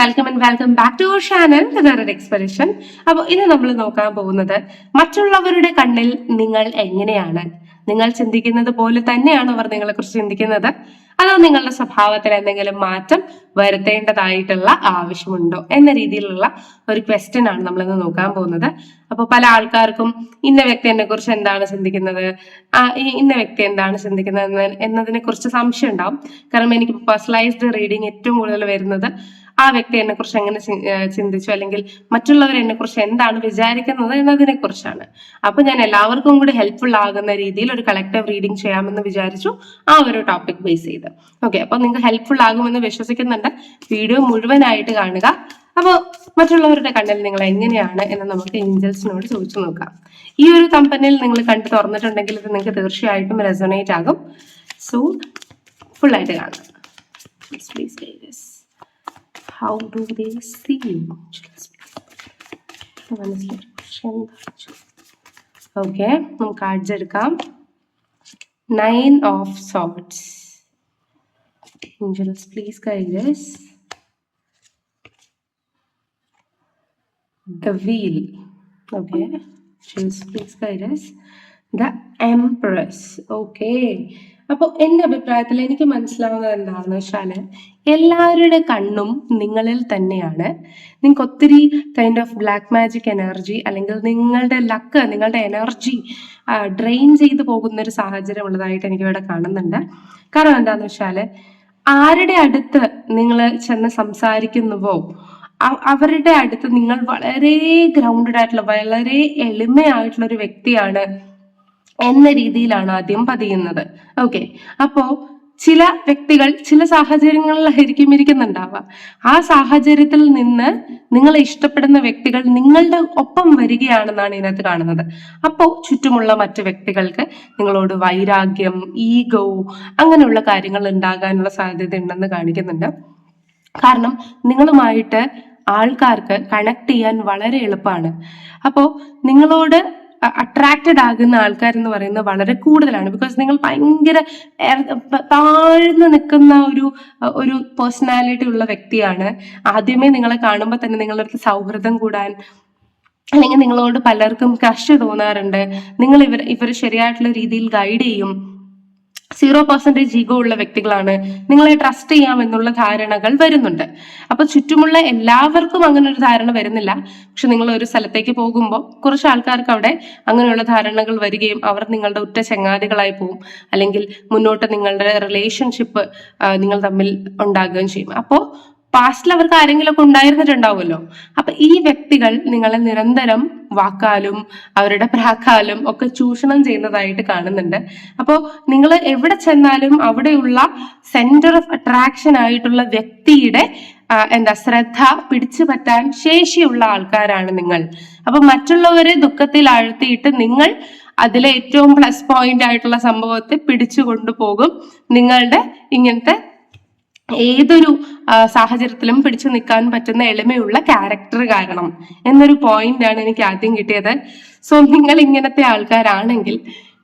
Welcome and welcome back to our channel വേറൊരു expedition അപ്പോൾ ഇന്ന് നമ്മൾ നോക്കാൻ പോകുന്നത് മറ്റുള്ളവരുടെ കണ്ണിൽ നിങ്ങൾ എങ്ങനെയാണ്? നിങ്ങൾ ചിന്തിക്കുന്നത് പോലെ തന്നെയാണ് അവർ നിങ്ങളെ കുറിച്ച് ചിന്തിക്കുന്നത്. അതോ നിങ്ങളുടെ സ്വഭാവത്തിൽ എന്തെങ്കിലും മാറ്റം വരുത്തേണ്ടതായിട്ടുള്ള ആവശ്യമുണ്ടോ എന്ന രീതിയിലുള്ള ഒരു ക്വസ്റ്റ്യൻ ആണ് നമ്മൾ ഇന്ന് നോക്കാൻ പോകുന്നത്. അപ്പോൾ പല ആൾക്കാർക്കും ഇന്ന വ്യക്തി എന്നെ കുറിച്ച് എന്താണ് ചിന്തിക്കുന്നത്? ഇന്ന വ്യക്തി എന്താണ് ചിന്തിക്കുന്നത് എന്ന് എന്നതിനെ കുറിച്ച് സംശയം ഉണ്ടാവും. കാരണം എനിക്ക് പേഴ്സണലൈസ്ഡ് റീഡിങ് ഏറ്റവും കൂടുതൽ വരുന്നത് ആ വ്യക്തി എന്നെ കുറിച്ച് എങ്ങനെ ചിന്തിച്ചു? അല്ലെങ്കിൽ മറ്റുള്ളവർ എന്നെ കുറിച്ച് എന്താണ് വിചാരിക്കുന്നത് എന്നതിനെ കുറിച്ചാണ് അപ്പൊ ഞാൻ എല്ലാവർക്കും കൂടി ഹെൽപ്ഫുൾ ആകുന്ന രീതിയിൽ ഒരു കളക്ടീവ് റീഡിംഗ് ചെയ്യാമെന്ന് വിചാരിച്ചു ആ ഒരു ടോപ്പിക് ബേസ് ചെയ്ത്. ഓക്കെ അപ്പൊ നിങ്ങൾക്ക് ഹെൽപ്ഫുൾ ആകുമെന്ന് വിശ്വസിക്കുന്നുണ്ട്. വീഡിയോ മുഴുവനായിട്ട് കാണുക. അപ്പോൾ മറ്റുള്ളവരുടെ കണ്ണിൽ നിങ്ങൾ എങ്ങനെയാണ് എന്ന് നമുക്ക് ഏഞ്ചൽസിനോട് ചോദിച്ചു നോക്കാം. ഈ ഒരു കമ്പനിയിൽ നിങ്ങൾ കണ്ടു തുറന്നിട്ടുണ്ടെങ്കിൽ ഇത് നിങ്ങൾക്ക് തീർച്ചയായിട്ടും റെസൊണേറ്റ് ആകും. സോ ഫുൾ ആയിട്ട് കാണാം. Please please how do they see you okay நம்ம cards come. nine of swords. Angels please guide us. The wheel. Okay angels please guide us. The empress. Okay. അപ്പോൾ എന്റെ അഭിപ്രായത്തിൽ എനിക്ക് മനസ്സിലാവുന്നത് എന്താണെന്ന് വെച്ചാൽ എല്ലാവരുടെ കണ്ണും നിങ്ങളിൽ തന്നെയാണ്. നിങ്ങൾക്ക് ഒത്തിരി kind of black magic energy അല്ലെങ്കിൽ നിങ്ങളുടെ ലക്ക് നിങ്ങളുടെ എനർജി ഡ്രെയിൻ ചെയ്തു പോകുന്ന ഒരു സാഹചര്യം ഉള്ളതായിട്ട് എനിക്ക് ഇവിടെ കാണുന്നുണ്ട്. കാരണം എന്താണെന്ന് വെച്ചാൽ ആരുടെ അടുത്ത് നിങ്ങൾ ചെന്ന് സംസാരിക്കുന്നുവോ അവരുടെ അടുത്ത് നിങ്ങൾ വളരെ ഗ്രൗണ്ടഡ് ആയിട്ടുള്ള വളരെ എളിമയായിട്ടുള്ള ഒരു വ്യക്തിയാണ് എന്ന രീതിയിലാണ് ആദ്യം പതിയുന്നത്. ഓക്കെ അപ്പോ ചില വ്യക്തികൾ ചില സാഹചര്യങ്ങളിലായിരിക്കും ഇരിക്കുന്നുണ്ടാവുക. ആ സാഹചര്യത്തിൽ നിന്ന് നിങ്ങളെ ഇഷ്ടപ്പെടുന്ന വ്യക്തികൾ നിങ്ങളുടെ ഒപ്പം വരികയാണെന്നാണ് ഇതിനകത്ത് കാണുന്നത്. അപ്പോൾ ചുറ്റുമുള്ള മറ്റു വ്യക്തികൾക്ക് നിങ്ങളോട് വൈരാഗ്യം ഈഗോ അങ്ങനെയുള്ള കാര്യങ്ങൾ ഉണ്ടാകാനുള്ള സാധ്യത ഉണ്ടെന്ന് കാണിക്കുന്നുണ്ട്. കാരണം നിങ്ങളുമായിട്ട് ആൾക്കാർക്ക് കണക്ട് ചെയ്യാൻ വളരെ എളുപ്പമാണ്. അപ്പോൾ നിങ്ങളോട് അട്രാക്റ്റഡ് ആകുന്ന ആൾക്കാർ എന്ന് പറയുന്നത് വളരെ കൂടുതലാണ്. ബിക്കോസ് നിങ്ങൾ ഭയങ്കര താഴ്ന്നു നിൽക്കുന്ന ഒരു ഒരു പേഴ്സണാലിറ്റി ഉള്ള വ്യക്തിയാണ്. ആദ്യമേ നിങ്ങളെ കാണുമ്പോൾ തന്നെ നിങ്ങളുടെ സൗഹൃദം കൂടാൻ അല്ലെങ്കിൽ നിങ്ങളോട് പലർക്കും ക്രഷ് തോന്നാറുണ്ട്. നിങ്ങൾ ഇവർ ഇവർ ശരിയായിട്ടുള്ള രീതിയിൽ ഗൈഡ് ചെയ്യും. സീറോ പെർസെന്റേജ് ഈഗോ ഉള്ള വ്യക്തികളാണ് നിങ്ങളെ ട്രസ്റ്റ് ചെയ്യാം എന്നുള്ള ധാരണകൾ വരുന്നുണ്ട്. അപ്പൊ ചുറ്റുമുള്ള എല്ലാവർക്കും അങ്ങനെ ഒരു ധാരണ വരുന്നില്ല. പക്ഷെ നിങ്ങൾ ഒരു സ്ഥലത്തേക്ക് പോകുമ്പോൾ കുറച്ച് ആൾക്കാർക്ക് അവിടെ അങ്ങനെയുള്ള ധാരണകൾ വരികയും അവർ നിങ്ങളുടെ ഉറ്റ ചങ്ങാതികളായി പോകും അല്ലെങ്കിൽ മുന്നോട്ട് നിങ്ങളുടെ റിലേഷൻഷിപ്പ് നിങ്ങൾ തമ്മിൽ ഉണ്ടാകുകയും ചെയ്യും. അപ്പോൾ പാസ്റ്റിൽ അവർക്ക് ആരെങ്കിലും ഒക്കെ ഉണ്ടായിരുന്നിട്ടുണ്ടാവുമല്ലോ. അപ്പൊ ഈ വ്യക്തികൾ നിങ്ങളെ നിരന്തരം വാക്കാലും അവരുടെ പ്രാക്കാലും ഒക്കെ ചൂഷണം ചെയ്യുന്നതായിട്ട് കാണുന്നുണ്ട്. അപ്പോൾ നിങ്ങൾ എവിടെ ചെന്നാലും അവിടെയുള്ള സെന്റർ ഓഫ് അട്രാക്ഷൻ ആയിട്ടുള്ള വ്യക്തിയുടെ എന്താ ശ്രദ്ധ പിടിച്ചു പറ്റാൻ ശേഷിയുള്ള ആൾക്കാരാണ് നിങ്ങൾ. അപ്പൊ മറ്റുള്ളവരെ ദുഃഖത്തിൽ ആഴ്ത്തിയിട്ട് നിങ്ങൾ അതിലെ ഏറ്റവും പ്ലസ് പോയിന്റ് ആയിട്ടുള്ള സംഭവത്തെ പിടിച്ചു കൊണ്ടുപോകും. നിങ്ങളുടെ ഇങ്ങനത്തെ ഏതൊരു സാഹചര്യത്തിലും പിടിച്ചു നിൽക്കാൻ പറ്റുന്ന എളിമയുള്ള ക്യാരക്ടർ കാരണം എന്നൊരു പോയിന്റ് ആണ് എനിക്ക് ആദ്യം കിട്ടിയത്. സോ നിങ്ങൾ ഇങ്ങനത്തെ ആൾക്കാരാണെങ്കിൽ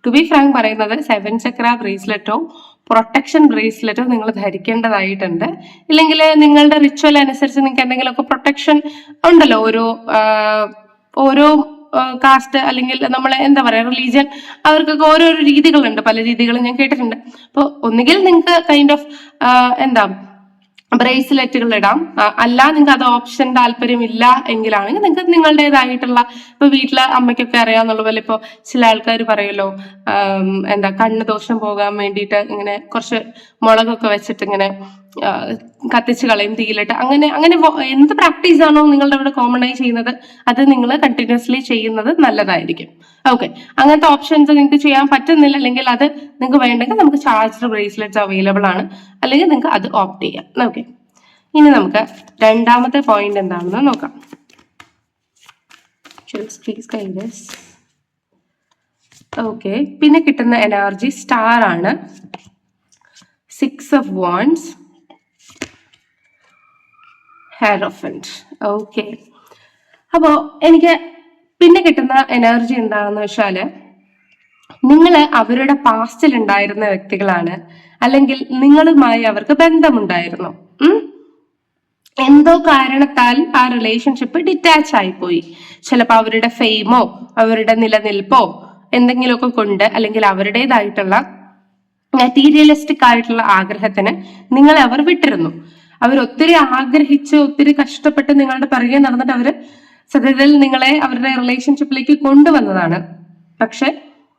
ടു ബി ഫ്രാങ്ക് പറയുന്നത് സെവൻ ചക്ര ബ്രേസ്ലെറ്റോ പ്രൊട്ടക്ഷൻ ബ്രേസ്ലെറ്റോ നിങ്ങൾ ധരിക്കേണ്ടതായിട്ടുണ്ട്. ഇല്ലെങ്കിൽ നിങ്ങളുടെ റിച്വൽ അനുസരിച്ച് നിങ്ങൾക്ക് എന്തെങ്കിലുമൊക്കെ പ്രൊട്ടക്ഷൻ ഉണ്ടല്ലോ ഓരോ ഓരോ കാസ്റ്റ് അല്ലെങ്കിൽ നമ്മളെ എന്താ പറയാ റിലീജിയൻ അവർക്കൊക്കെ ഓരോരോ രീതികളുണ്ട്. പല രീതികളും ഞാൻ കേട്ടിട്ടുണ്ട്. അപ്പോൾ ഒന്നുകിൽ നിങ്ങൾക്ക് കൈൻഡ് ഓഫ് എന്താ ബ്രേസ്ലെറ്റുകൾ ഇടാം. അല്ല നിങ്ങൾക്ക് അത് ഓപ്ഷൻ താല്പര്യമില്ല എങ്കിലാണെങ്കിൽ നിങ്ങൾക്ക് നിങ്ങളുടേതായിട്ടുള്ള ഇപ്പൊ വീട്ടിലെ അമ്മയ്ക്കൊക്കെ അറിയാന്നുള്ള പോലെ ഇപ്പൊ ചില ആൾക്കാർ പറയുമല്ലോ എന്താ കണ്ണ് ദോഷം പോകാൻ വേണ്ടിയിട്ട് ഇങ്ങനെ കുറച്ച് മുളകൊക്കെ വെച്ചിട്ട് ഇങ്ങനെ കത്തിച്ച് കളയും തീയിലിട്ട്. അങ്ങനെ അങ്ങനെ എന്ത് പ്രാക്ടീസ് ആണോ നിങ്ങളുടെ അവിടെ കോമൺ ആയി ചെയ്യുന്നത് അത് നിങ്ങൾ കണ്ടിന്യൂസ്ലി ചെയ്യുന്നത് നല്ലതായിരിക്കും. ഓക്കെ അങ്ങനത്തെ ഓപ്ഷൻസ് നിങ്ങൾക്ക് ചെയ്യാൻ പറ്റുന്നില്ല അല്ലെങ്കിൽ അത് നിങ്ങൾക്ക് വേണ്ടെങ്കിൽ നമുക്ക് ചാർജർ ബ്രേസ്ലെറ്റ്സ് അവൈലബിൾ ആണ്. അല്ലെങ്കിൽ നിങ്ങൾക്ക് അത് ഓപ്റ്റ് ചെയ്യാം. ഓക്കെ ഇനി നമുക്ക് രണ്ടാമത്തെ പോയിന്റ് എന്താണെന്ന് നോക്കാം. ഓക്കെ പിന്നെ കിട്ടുന്ന എനർജി സ്റ്റാർ ആണ്. Six of wands hierophant okay അപ്പോൾ എനിക്ക് പിന്നെ കിട്ടുന്ന എനർജി എന്താണെന്ന് വെച്ചാൽ നിങ്ങൾ അവരുടെ പാസ്റ്റിൽ ഉണ്ടായിരുന്ന വ്യക്തികളാണ്. അല്ലെങ്കിൽ നിങ്ങളുമായി അവർക്ക് ബന്ധമുണ്ടായിരുന്നു. എന്തോ കാരണത്താൽ ആ റിലേഷൻഷിപ്പ് ഡിറ്റാച്ച് ആയിപ്പോയി. ചിലപ്പോൾ അവരുടെ ഫെയിമോ അവരുടെ നിലനിൽപ്പോ എന്തെങ്കിലുമൊക്കെ കൊണ്ട് അല്ലെങ്കിൽ അവരുടേതായിട്ടുള്ള മെറ്റീരിയലിസ്റ്റിക് ആയിട്ടുള്ള ആഗ്രഹത്തിന് നിങ്ങളെ അവർ വിട്ടിരുന്നു. അവർ ഒത്തിരി ആഗ്രഹിച്ച് ഒത്തിരി കഷ്ടപ്പെട്ട് നിങ്ങളുടെ പിറകെ നടന്നിട്ട് അവർ സത്യത്തിൽ നിങ്ങളെ അവരുടെ റിലേഷൻഷിപ്പിലേക്ക് കൊണ്ടുവന്നതാണ്. പക്ഷെ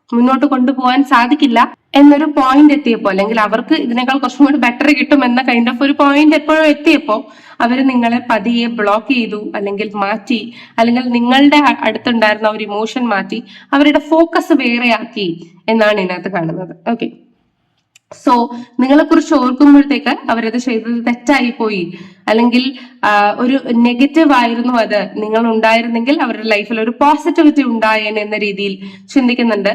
മുന്നോട്ട് കൊണ്ടുപോകാൻ സാധിക്കില്ല എന്നൊരു പോയിന്റ് എത്തിയപ്പോ അല്ലെങ്കിൽ അവർക്ക് ഇതിനേക്കാൾ കുറച്ചും കൂടി ബെറ്റർ കിട്ടും എന്ന കൈൻഡ് ഓഫ് ഒരു പോയിന്റ് എപ്പോഴും എത്തിയപ്പോ അവർ നിങ്ങളെ പതിയെ ബ്ലോക്ക് ചെയ്തു അല്ലെങ്കിൽ മാറ്റി അല്ലെങ്കിൽ നിങ്ങളുടെ അടുത്തുണ്ടായിരുന്ന ഒരു ഇമോഷൻ മാറ്റി അവരുടെ ഫോക്കസ് വേറെയാക്കി എന്നാണ് ഇതിനകത്ത് കാണുന്നത്. ഓക്കെ സോ നിങ്ങളെ കുറിച്ച് ഓർക്കുമ്പോഴത്തേക്ക് അവരത് ചെയ്തത് തെറ്റായി പോയി അല്ലെങ്കിൽ ഒരു നെഗറ്റീവ് ആയിരുന്നു അത്. നിങ്ങൾ ഉണ്ടായിരുന്നെങ്കിൽ അവരുടെ ലൈഫിൽ ഒരു പോസിറ്റിവിറ്റി ഉണ്ടായേനെ എന്ന രീതിയിൽ ചിന്തിക്കുന്നുണ്ട്.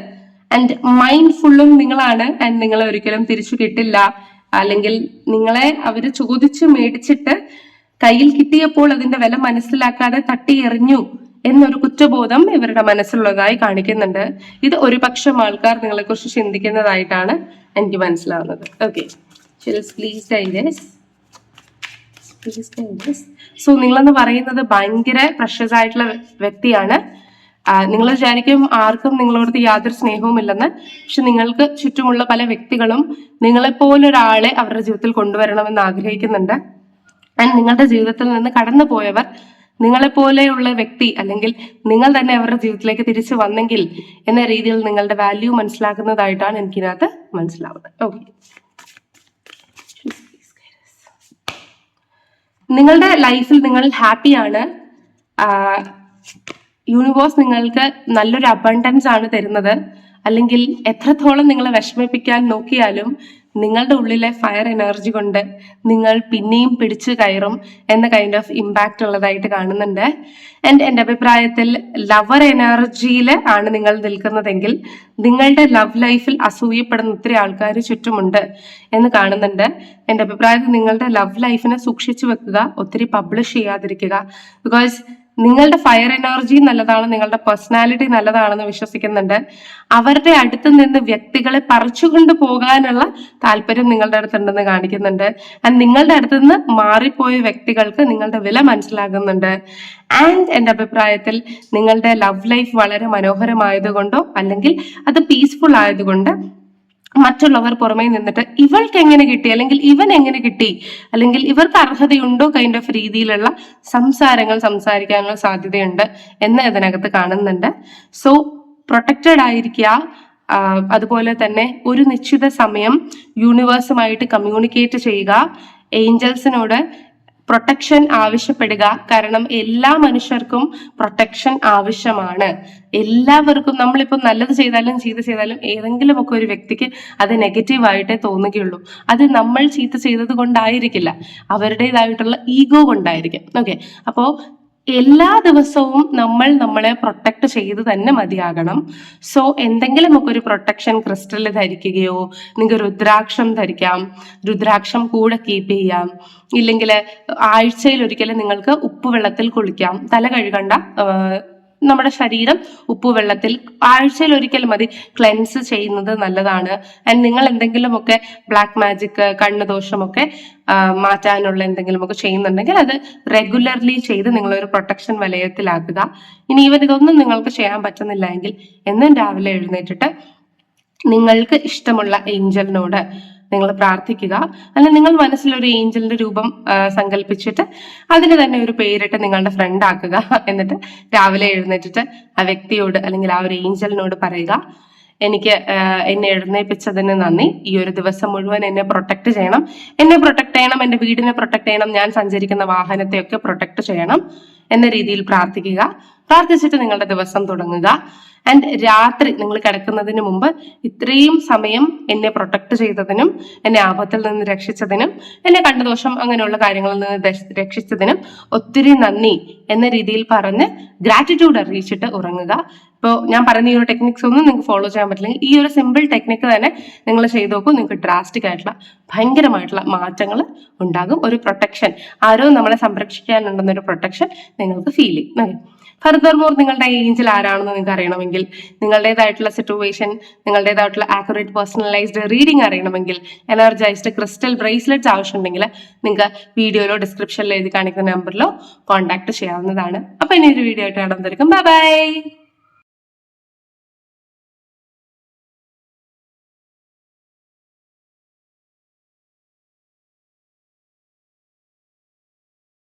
ആൻഡ് മൈൻഡ് ഫുള്ളും നിങ്ങളാണ്. ആൻഡ് നിങ്ങളെ ഒരിക്കലും തിരിച്ചു കിട്ടില്ല. അല്ലെങ്കിൽ നിങ്ങളെ അവർ ചോദിച്ചു മേടിച്ചിട്ട് കയ്യിൽ കിട്ടിയപ്പോൾ അതിന്റെ വില മനസ്സിലാക്കാതെ തട്ടി എറിഞ്ഞു എന്നൊരു കുറ്റബോധം ഇവരുടെ മനസ്സിലുള്ളതായി കാണിക്കുന്നുണ്ട്. ഇത് ഒരുപക്ഷം ആൾക്കാർ നിങ്ങളെ കുറിച്ച് ചിന്തിക്കുന്നതായിട്ടാണ് എനിക്ക് മനസ്സിലാവുന്നത്. ഓക്കെ സോ നിങ്ങളെന്ന് പറയുന്നത് ഭയങ്കര പ്രഷസ് ആയിട്ടുള്ള വ്യക്തിയാണ്. നിങ്ങൾ വിചാരിക്കും ആർക്കും നിങ്ങളോട് യാതൊരു സ്നേഹവും ഇല്ലെന്ന്. പക്ഷെ നിങ്ങൾക്ക് ചുറ്റുമുള്ള പല വ്യക്തികളും നിങ്ങളെപ്പോലൊരാളെ അവരുടെ ജീവിതത്തിൽ കൊണ്ടുവരണമെന്ന് ആഗ്രഹിക്കുന്നുണ്ട്. ആൻഡ് നിങ്ങളുടെ ജീവിതത്തിൽ നിന്ന് കടന്നു പോയവർ നിങ്ങളെ പോലെയുള്ള വ്യക്തി അല്ലെങ്കിൽ നിങ്ങൾ തന്നെ അവരുടെ ജീവിതത്തിലേക്ക് തിരിച്ചു വന്നെങ്കിൽ എന്ന രീതിയിൽ നിങ്ങളുടെ വാല്യൂ മനസ്സിലാക്കുന്നതായിട്ടാണ് എനിക്കിതിനകത്ത് മനസ്സിലാവുന്നത്. ഓക്കെ നിങ്ങളുടെ ലൈഫിൽ നിങ്ങൾ ഹാപ്പിയാണ് യൂണിവേഴ്സ് നിങ്ങൾക്ക് നല്ലൊരു അബണ്ടൻസ് ആണ് തരുന്നത്. അല്ലെങ്കിൽ എത്രത്തോളം നിങ്ങളെ വിഷമിപ്പിക്കാൻ നോക്കിയാലും നിങ്ങളുടെ ഉള്ളിലെ ഫയർ എനർജി കൊണ്ട് നിങ്ങൾ പിന്നെയും പിടിച്ചു കയറും എന്ന കൈൻഡ് ഓഫ് ഇമ്പാക്റ്റ് ഉള്ളതായിട്ട് കാണുന്നുണ്ട്. ആൻഡ് എന്റെ അഭിപ്രായത്തിൽ ലവർ എനർജിയിൽ ആണ് നിങ്ങൾ നിൽക്കുന്നതെങ്കിൽ നിങ്ങളുടെ ലവ് ലൈഫിൽ അസൂയപ്പെടുന്ന ഒത്തിരി ആൾക്കാർ ചുറ്റുമുണ്ട് എന്ന് കാണുന്നുണ്ട്. എന്റെ അഭിപ്രായത്തിൽ നിങ്ങളുടെ ലവ് ലൈഫിനെ സൂക്ഷിച്ചു വെക്കുക ഒത്തിരി പബ്ലിഷ് ചെയ്യാതിരിക്കുക. ബിക്കോസ് നിങ്ങളുടെ ഫയർ എനർജി നല്ലതാണ് നിങ്ങളുടെ പേഴ്സണാലിറ്റി നല്ലതാണെന്ന് വിശ്വസിക്കുന്നുണ്ട്. അവരുടെ അടുത്ത് നിന്ന് വ്യക്തികളെ പറിച്ചുകൊണ്ട് പോകാനുള്ള താല്പര്യം നിങ്ങളുടെ അടുത്തുണ്ടെന്ന് കാണിക്കുന്നുണ്ട്. ആൻഡ് നിങ്ങളുടെ അടുത്ത് നിന്ന് മാറിപ്പോയ വ്യക്തികൾക്ക് നിങ്ങളുടെ വില മനസ്സിലാകുന്നുണ്ട്. ആൻഡ് എന്റെ അഭിപ്രായത്തിൽ നിങ്ങളുടെ ലവ് ലൈഫ് വളരെ മനോഹരമായതുകൊണ്ടോ അല്ലെങ്കിൽ അത് പീസ്ഫുൾ ആയതുകൊണ്ട് മറ്റുള്ളവർ പുറമേ നിന്നിട്ട് ഇവൾക്ക് എങ്ങനെ കിട്ടി? അല്ലെങ്കിൽ ഇവൻ എങ്ങനെ കിട്ടി? അല്ലെങ്കിൽ ഇവർക്ക് അർഹതയുണ്ടോ കൈൻഡ് ഓഫ് രീതിയിലുള്ള സംസാരങ്ങൾ സംസാരിക്കാനുള്ള സാധ്യതയുണ്ട് എന്ന് ഇതിനകത്ത് കാണുന്നുണ്ട്. സോ പ്രൊട്ടക്റ്റഡ് ആയിരിക്കുക. അതുപോലെ തന്നെ ഒരു നിശ്ചിത സമയം യൂണിവേഴ്സുമായിട്ട് കമ്മ്യൂണിക്കേറ്റ് ചെയ്യുക. ഏഞ്ചൽസിനോട് പ്രൊട്ടക്ഷൻ ആവശ്യപ്പെടുക. കാരണം എല്ലാ മനുഷ്യർക്കും പ്രൊട്ടക്ഷൻ ആവശ്യമാണ്. എല്ലാവർക്കും നമ്മളിപ്പോൾ നല്ലത് ചെയ്താലും ചീത്ത ചെയ്താലും ഏതെങ്കിലും ഒക്കെ ഒരു വ്യക്തിക്ക് അത് നെഗറ്റീവ് ആയിട്ടേ തോന്നുകയുള്ളൂ. അത് നമ്മൾ ചീത്ത ചെയ്തത് കൊണ്ടായിരിക്കില്ല. അവരുടേതായിട്ടുള്ള ഈഗോ കൊണ്ടായിരിക്കും. ഓക്കെ അപ്പോൾ എല്ലാ ദിവസവും നമ്മൾ നമ്മളെ പ്രൊട്ടക്ട് ചെയ്ത് തന്നെ മതിയാകണം. സോ എന്തെങ്കിലും ഒക്കെ ഒരു പ്രൊട്ടക്ഷൻ ക്രിസ്റ്റൽ ധരിക്കുകയോ നിങ്ങൾക്ക് രുദ്രാക്ഷം ധരിക്കാം രുദ്രാക്ഷം കൂടെ കീപ്പ് ചെയ്യാം. ഇല്ലെങ്കിൽ ആഴ്ചയിൽ ഒരിക്കലും നിങ്ങൾക്ക് ഉപ്പ് വെള്ളത്തിൽ കുളിക്കാം. തല കഴുകണ്ട നമ്മുടെ ശരീരം ഉപ്പുവെള്ളത്തിൽ ആഴ്ചയിൽ ഒരിക്കൽ മതി ക്ലെൻസ് ചെയ്യുന്നത് നല്ലതാണ്. ആൻഡ് നിങ്ങൾ എന്തെങ്കിലുമൊക്കെ ബ്ലാക്ക് മാജിക് കണ്ണ് ദോഷമൊക്കെ മാറ്റാനുള്ള എന്തെങ്കിലുമൊക്കെ ചെയ്യുന്നുണ്ടെങ്കിൽ അത് റെഗുലർലി ചെയ്ത് നിങ്ങളൊരു പ്രൊട്ടക്ഷൻ വലയത്തിലാക്കുക. ഇനി ഇവൻ ഇതൊന്നും നിങ്ങൾക്ക് ചെയ്യാൻ പറ്റുന്നില്ല എങ്കിൽ എന്നും രാവിലെ എഴുന്നേറ്റിട്ട് നിങ്ങൾക്ക് ഇഷ്ടമുള്ള ഏഞ്ചലിനോട് നിങ്ങൾ പ്രാർത്ഥിക്കുക. അല്ലെങ്കിൽ നിങ്ങൾ മനസ്സിൽ ഒരു ഏഞ്ചലിന്റെ രൂപം സങ്കല്പിച്ചിട്ട് അതിന് തന്നെ ഒരു പേരിട്ട് നിങ്ങളുടെ ഫ്രണ്ട് ആക്കുക എന്നിട്ട് രാവിലെ എഴുന്നേറ്റിട്ട് ആ വ്യക്തിയോട് അല്ലെങ്കിൽ ആ ഒരു ഏഞ്ചലിനോട് പറയുക എനിക്ക് എന്നെ എഴുന്നേപ്പിച്ചതിന് നന്ദി. ഈ ഒരു ദിവസം മുഴുവൻ എന്നെ പ്രൊട്ടക്ട് ചെയ്യണം. എന്നെ പ്രൊട്ടക്ട് ചെയ്യണം. എന്റെ വീടിനെ പ്രൊട്ടക്ട് ചെയ്യണം. ഞാൻ സഞ്ചരിക്കുന്ന വാഹനത്തെയൊക്കെ പ്രൊട്ടക്ട് ചെയ്യണം. എന്ന രീതിയിൽ പ്രാർത്ഥിക്കുക. പ്രാർത്ഥിച്ചിട്ട് നിങ്ങളുടെ ദിവസം തുടങ്ങുക. ആൻഡ് രാത്രി നിങ്ങൾ കിടക്കുന്നതിന് മുമ്പ് ഇത്രയും സമയം എന്നെ പ്രൊട്ടക്ട് ചെയ്തതിനും എന്നെ ആപത്തിൽ നിന്ന് രക്ഷിച്ചതിനും എന്നെ കണ്ടദോഷം അങ്ങനെയുള്ള കാര്യങ്ങളിൽ നിന്ന് രക്ഷിച്ചതിനും ഒത്തിരി നന്ദി എന്ന രീതിയിൽ പറഞ്ഞ് ഗ്രാറ്റിറ്റ്യൂഡ് അറിയിച്ചിട്ട് ഉറങ്ങുക. ഇപ്പോൾ ഞാൻ പറയുന്ന ഈ ഒരു ടെക്നിക്സ് ഒന്നും നിങ്ങൾക്ക് ഫോളോ ചെയ്യാൻ പറ്റില്ല ഈ ഒരു സിമ്പിൾ ടെക്നിക്ക് തന്നെ നിങ്ങൾ ചെയ്ത് നോക്കൂ. നിങ്ങൾക്ക് ഡ്രാസ്റ്റിക് ആയിട്ടുള്ള ഭയങ്കരമായിട്ടുള്ള മാറ്റങ്ങൾ ഉണ്ടാകും. ഒരു പ്രൊട്ടക്ഷൻ ആരോ നമ്മളെ സംരക്ഷിക്കാനുണ്ടെന്നൊരു പ്രൊട്ടക്ഷൻ നിങ്ങൾക്ക് ഫീൽ ചെയ്യും. ഫർദർ മോർ നിങ്ങളുടെ ഏഞ്ചൽ ആരാണെന്ന് നിങ്ങൾക്ക് അറിയണമെങ്കിൽ നിങ്ങളുടേതായിട്ടുള്ള സിറ്റുവേഷൻ നിങ്ങളുടേതായിട്ടുള്ള ആക്യുറേറ്റ് പേഴ്സണലൈസ്ഡ് റീഡിംഗ് അറിയണമെങ്കിൽ എനർജൈസ്ഡ് ക്രിസ്റ്റൽ ബ്രേസ്ലെറ്റ്സ് ആവശ്യമുണ്ടെങ്കിൽ നിങ്ങൾക്ക് വീഡിയോയിലോ ഡിസ്ക്രിപ്ഷനിലോ എഴുതി കാണിക്കുന്ന നമ്പറിലോ കോൺടാക്ട് ചെയ്യാവുന്നതാണ്. അപ്പൊ ഇനി ഒരു വീഡിയോ ആയിട്ട് കാണാൻ ബൈ ബൈ